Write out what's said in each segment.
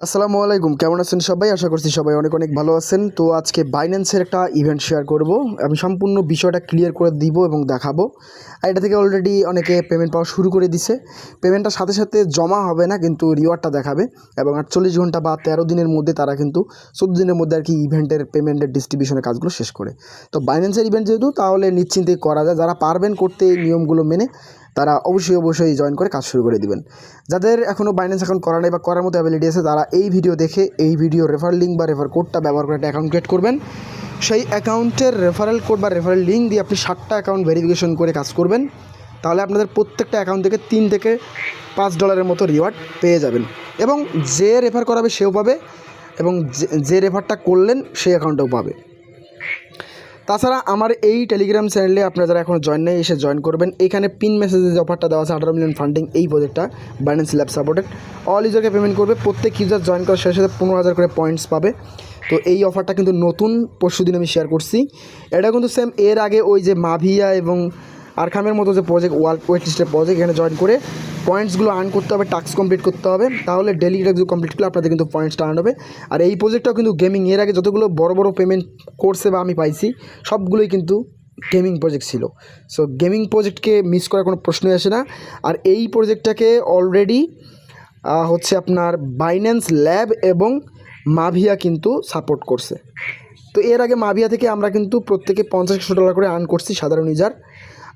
আসসালামু আলাইকুম, কেমন আছেন সবাই? আশা করছি সবাই অনেক অনেক ভালো আছেন। তো আজকে বাইন্যান্সের একটা ইভেন্ট শেয়ার করব। আমি সম্পূর্ণ বিষয়টা ক্লিয়ার করে দিব এবং দেখাবো। আর এটা থেকে অলরেডি অনেকে পেমেন্ট পাওয়া শুরু করে দিছে। পেমেন্টটার সাথে সাথে জমা হবে না, কিন্তু রিওয়ার্ডটা দেখাবে। এবং আটচল্লিশ ঘণ্টা বা তেরো দিনের মধ্যে তারা কিন্তু চোদ্দ দিনের মধ্যে আর কি ইভেন্টের পেমেন্টের ডিস্ট্রিবিউশনের কাজগুলো শেষ করে। তো বাইন্যান্সের ইভেন্ট যেহেতু, তাহলে নিশ্চিন্তে করা যায়। যারা পারবেন করতে এই নিয়মগুলো মেনে তারা অবশ্যই অবশ্যই জয়েন করে কাজ শুরু করে দিবেন। যাদের এখনও বাইন্যান্স অ্যাকাউন্ট করা নেই বা করার মতো অ্যাবিলিটি আছে, তারা এই ভিডিও দেখে এই ভিডিও রেফার লিঙ্ক বা রেফার কোডটা ব্যবহার করে একটা অ্যাকাউন্ট ক্রিয়েট করবেন। সেই অ্যাকাউন্টের রেফারেল কোড বা রেফারেল লিঙ্ক দিয়ে আপনি ষাটটা অ্যাকাউন্ট ভেরিফিকেশন করে কাজ করবেন। তাহলে আপনাদের প্রত্যেকটা অ্যাকাউন্ট থেকে তিন থেকে পাঁচ ডলারের মতো রিওয়ার্ড পেয়ে যাবেন। এবং যে রেফার করাবে সেও পাবে এবং যে- রেফারটা করলেন সেই অ্যাকাউন্টেও পাবে। তাছাড়া আমার এই টেলিগ্রাম চ্যানেলে আপনারা যারা এখন জয়েন নেই, এসে জয়েন করবেন। এখানে পিন মেসেজে যে অফারটা দেওয়া আছে, আঠারো মিলিয়ন ফান্ডিং এই প্রজেক্টটা বাইন্যান্স ল্যাব সাপোর্টেড অল ইউজারকে পেমেন্ট করবে, প্রত্যেক ইউজার জয়েন করার সাথে সাথে পনেরো হাজার করে পয়েন্টস পাবে। তো এই অফারটা কিন্তু নতুন পরশু দিন আমি শেয়ার করছি। এটা কিন্তু সেম এর আগে ওই যে মাভিয়া এবং আরখামের মতো যে প্রজেক্ট ওয়ার্ল্ড ওয়েট লিস্টের প্রজেক্ট এখানে জয়েন করে পয়েন্টসগুলো আর্ন করতে হবে টাস্ক কমপ্লিট করতে হবে। তাহলে ডেলি টাস্ক কমপ্লিট করলে আপনাদের কিন্তু পয়েন্টসটা আর্ন হবে। আর এই প্রজেক্টটাও কিন্তু গেমিং এর আগে যতগুলো বড় বড় পেমেন্ট করছে বা আমি পাইছি, সবগুলোই কিন্তু গেমিং প্রজেক্ট ছিল। সো গেমিং প্রজেক্টকে মিস করার কোনো প্রশ্নই আসে না। আর এই প্রজেক্টটাকে অলরেডি হচ্ছে আপনার বাইন্যান্স ল্যাব এবং মাভিয়া কিন্তু সাপোর্ট করছে। তো এর আগে মাভিয়া থেকে আমরা কিন্তু প্রত্যেকে পঞ্চাশ, একশো ডলার করে আর্ন করছি সাধারণ ইউজার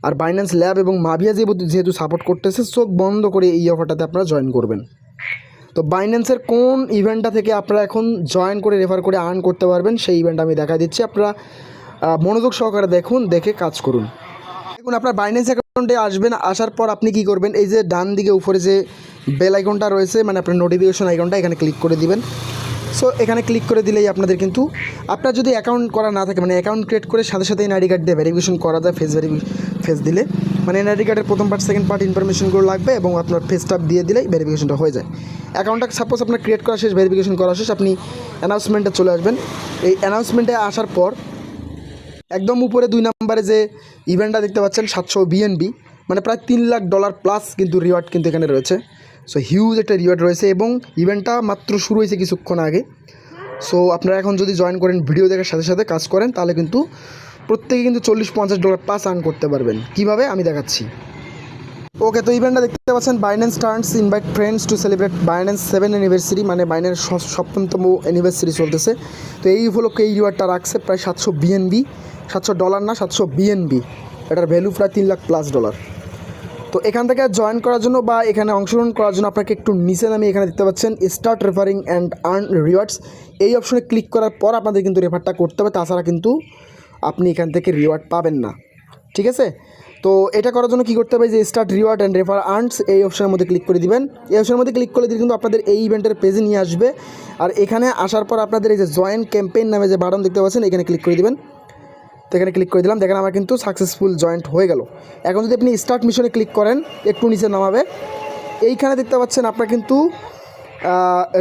আর বাইন্যান্স ল্যাব এবং মাভিয়া যেহেতু সাপোর্ট করতেছে, চোখ বন্ধ করে এই অফারটাতে আপনারা জয়েন করবেন। তো বাইন্যান্সের কোন ইভেন্টটা থেকে আপনারা এখন জয়েন করে রেফার করে আর্ন করতে পারবেন, সেই ইভেন্ট আমি দেখা দিচ্ছি। আপনারা মনোযোগ সহকারে দেখুন, দেখে কাজ করুন। দেখুন, আপনার বাইন্যান্স অ্যাকাউন্টে আসবেন, আসার পর আপনি কি করবেন, এই যে ডান দিকে উপরে যে বেল আইকনটা রয়েছে মানে আপনার নোটিফিকেশন আইকনটা এখানে ক্লিক করে দিবেন। সো এখানে ক্লিক করে দিলেই আপনাদের কিন্তু আপনার যদি অ্যাকাউন্ট করা না থাকে মানে অ্যাকাউন্ট ক্রিয়েট করে সাথে সাথে এনআইডি কার্ড দিয়ে ভেরিফিকেশন করা যায় ফেস ভেরি ফেস দিলে। মানে এনআইডি কার্ডের প্রথম পার্ট সেকেন্ড পার্ট ইনফরমেশনগুলো লাগবে এবং আপনার ফেসটা দিয়ে দিলেই ভেরিফিকেশনটা হয়ে যায়। অ্যাকাউন্টটা সাপোজ আপনার ক্রিয়েট করা শেষ ভেরিফিকেশন করা শেষ, আপনি অ্যানাউন্সমেন্টে চলে আসবেন। এই অ্যানাউন্সমেন্টে আসার পর একদম উপরে দুই নম্বরে যে ইভেন্টটা দেখতে পাচ্ছেন, সাতশো বিএনবি মানে প্রায় তিন লাখ ডলার প্লাস কিন্তু রিওয়ার্ড কিন্তু এখানে রয়েছে। সো হিউজ একটা রিওয়ার্ড রয়েছে এবং ইভেন্টটা মাত্র শুরু হয়েছে কিছুক্ষণ আগে। সো আপনারা এখন যদি জয়েন করেন ভিডিও দেখার সাথে সাথে কাজ করেন, তাহলে কিন্তু প্রত্যেকে কিন্তু চল্লিশ পঞ্চাশ ডলার পাস আর্ন করতে পারবেন। কীভাবে? আমি দেখাচ্ছি। ওকে তো ইভেন্টটা দেখতে পাচ্ছেন Binance turns invite friends to celebrate Binance seven anniversary মানে বাইন্যান্স সপ্তমতম অ্যানিভার্সারি চলতেছে। তো এই উপলক্ষে এই রিওয়ার্ডটা রাখছে প্রায় সাতশো বিএনবি সাতশো ডলার না, সাতশো বিএনবি এটার ভ্যালু প্রায় তিন লাখ প্লাস ডলার তো এখান থেকে জয়েন করার জন্য বা এখানে অংশগ্রহণ করার জন্য আপনাকে একটু নিচে নামে এখানে দেখতে পাচ্ছেন start referring and earn rewards এই অপশনে ক্লিক করার পর আপনাদের কিন্তু রেফারটা করতে হবে, তাছাড়া কিন্তু আপনি এখান থেকে রিওয়ার্ড পাবেন না। ঠিক আছে? তো এটা করার জন্য কী করতে হবে? যে start reward and refer earns এই অপশনের মধ্যে ক্লিক করে দিবেন। এই অপশনের মধ্যে ক্লিক করলে দিলে কিন্তু আপনাদের এই ইভেন্টের পেজে নিয়ে আসবে। আর এখানে আসার পর আপনাদের এই যে জয়েন্ট ক্যাম্পেইন নামে যে বাটন দেখতে পাচ্ছেন, এখানে ক্লিক করে দিবেন। তো এখানে ক্লিক করে দিলাম। দেখেন আমার কিন্তু সাকসেসফুল জয়েন্ট হয়ে গেল। এখন যদি আপনি স্টার্ট মিশনে ক্লিক করেন, একটু নিচে নামাবে। এইখানে দেখতে পাচ্ছেন আপনার কিন্তু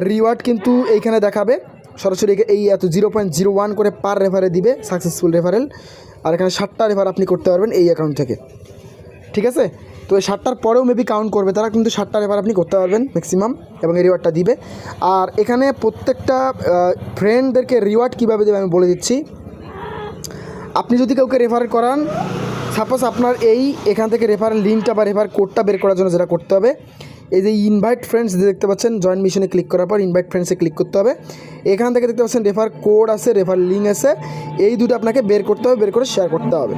রিওয়ার্ড কিন্তু এইখানে দেখাবে। সরাসরি এই এত জিরো পয়েন্ট জিরো ওয়ান করে পার রেফারে দিবে সাকসেসফুল রেফারেল আর এখানে ষাটটা রেফার আপনি করতে পারবেন এই অ্যাকাউন্ট থেকে। ঠিক আছে? তো এই ষাটটার পরেও মেবি কাউন্ট করবে। তারা কিন্তু ষাটটা রেফার আপনি করতে পারবেন ম্যাক্সিমাম এবং এই রিওয়ার্ডটা দিবে। আর এখানে প্রত্যেকটা ফ্রেন্ডদেরকে রিওয়ার্ড কীভাবে দেবে আমি বলে দিচ্ছি। আপনি যদি কাউকে রেফার করান সাপোজ আপনার এই এখান থেকে রেফার লিঙ্কটা বা রেফার কোডটা বের করার জন্য যেটা করতে হবে, এই যে ইনভাইট ফ্রেন্ডস দেখতে পাচ্ছেন জয়েন্ট মিশনে ক্লিক করার পর ইনভাইট ফ্রেন্ডসে ক্লিক করতে হবে। এখান থেকে দেখতে পাচ্ছেন রেফার কোড আছে রেফার লিঙ্ক আছে, এই দুটো আপনাকে বের করতে হবে, বের করে শেয়ার করতে হবে।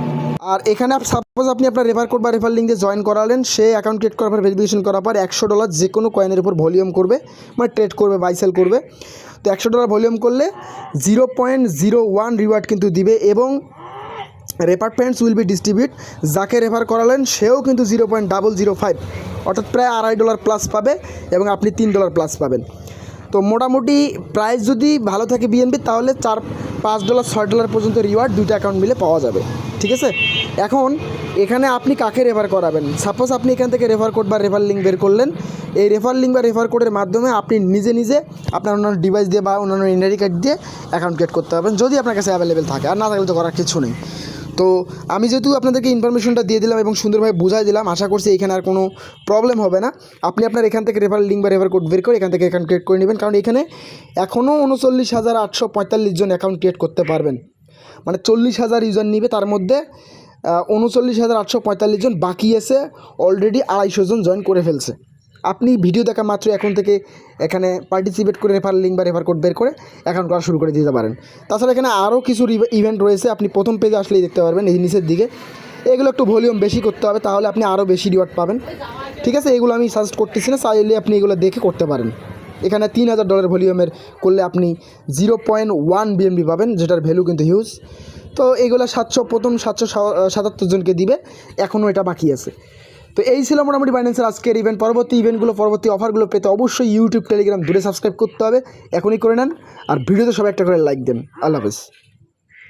আর এখানে সাপোজ আপনি আপনার রেফার কোড বা রেফার লিঙ্ক দিয়ে জয়েন করালেন, সে অ্যাকাউন্ট ক্রিয়েট করার পর ভেরিফিকেশন করার পর একশো ডলার যে কোনো কয়েনের উপর ভলিউম করবে মানে ট্রেড করবে বাই সেল করবে। তো একশো ডলার ভলিউম করলে zero point zero one reward কিন্তু দিবে এবং refer points will be distribute. যাকে রেফার করালেন, সেও কিন্তু zero point double zero five. অর্থাৎ প্রায় আড়াই ডলার প্লাস পাবে এবং আপনি তিন ডলার প্লাস পাবেন। তো মোটামুটি প্রাইস যদি ভালো থাকে বিএনবি তাহলে চার, পাঁচ ডলার, ছয় ডলার পর্যন্ত রিওয়ার্ড দুইটা অ্যাকাউন্ট মিলে পাওয়া যাবে। ঠিক আছে? এখন এখানে আপনি কাকে রেফার করাবেন? সাপোজ আপনি এখান থেকে রেফার কোড বা রেফার লিঙ্ক বের করলেন। এই রেফার লিঙ্ক বা রেফার কোডের মাধ্যমে আপনি নিজে নিজে আপনার অন্যান্য ডিভাইস দিয়ে বা অন্যান্য ইন্ডারি কার্ড দিয়ে অ্যাকাউন্ট ক্রিয়েট করতে পারবেন, যদি আপনার কাছে অ্যাভেলেবেল থাকে। আর না থাকলে তো করার কিছু নেই। তো আমি যেহেতু আপনাদেরকে ইনফরমেশনটা দিয়ে দিলাম এবং সুন্দরভাবে বুঝাই দিলাম, আশা করছি এখানে আর কোনো প্রবলেম হবে না। আপনি আপনার এখান থেকে রেফার লিঙ্ক বা রেফার কোড বের করে এখান থেকে অ্যাকাউন্ট ক্রিয়েট করে নেবেন, কারণ এখানে এখনও উনচল্লিশ হাজার আটশো পঁয়তাল্লিশ জন অ্যাকাউন্ট ক্রিয়েট করতে পারবেন। মানে চল্লিশ হাজার ইউজার নিবে, তার মধ্যে উনচল্লিশ হাজার আটশো পঁয়তাল্লিশ জন বাকি এসে অলরেডি আড়াইশো জন জয়েন করে ফেলছে। আপনি ভিডিও দেখা মাত্র এখন থেকে এখানে পার্টিসিপেট করে রেফার লিঙ্ক বা রেফার কোড বের করে অ্যাকাউন্ট করা শুরু করে দিতে পারেন। তাছাড়া এখানে আরও কিছু ইভেন্ট রয়েছে, আপনি প্রথম পেজে আসলেই দেখতে পারবেন এই নিচের দিকে। এগুলো একটু ভলিউম বেশি করতে হবে, তাহলে আপনি আরও বেশি রিওয়ার্ড পাবেন। ঠিক আছে? এগুলো আমি সাজেস্ট করতেছি না, চাইলে আপনি এগুলো দেখে করতে পারেন। এখানে তিন হাজার ডলার ভলিউমের করলে আপনি জিরো পয়েন্ট ওয়ান বিএমবি পাবেন, যেটার ভ্যালু কিন্তু হিউজ তো এইগুলো সাতশো, প্রথম সাতশো সাতাত্তর জনকে দিবে, এখনও এটা বাকি আছে। তো এই ছিল মোটামুটি বাইন্যান্সের আজকের ইভেন্ট পরবর্তী ইভেন্টগুলো পরবর্তী অফারগুলো পেতে অবশ্যই ইউটিউব টেলিগ্রাম দূরে সাবস্ক্রাইব করতে হবে। এখনই করে নেন। আর ভিডিওতে সবাই একটা করে লাইক দেন। আল্লাহ হাফেজ।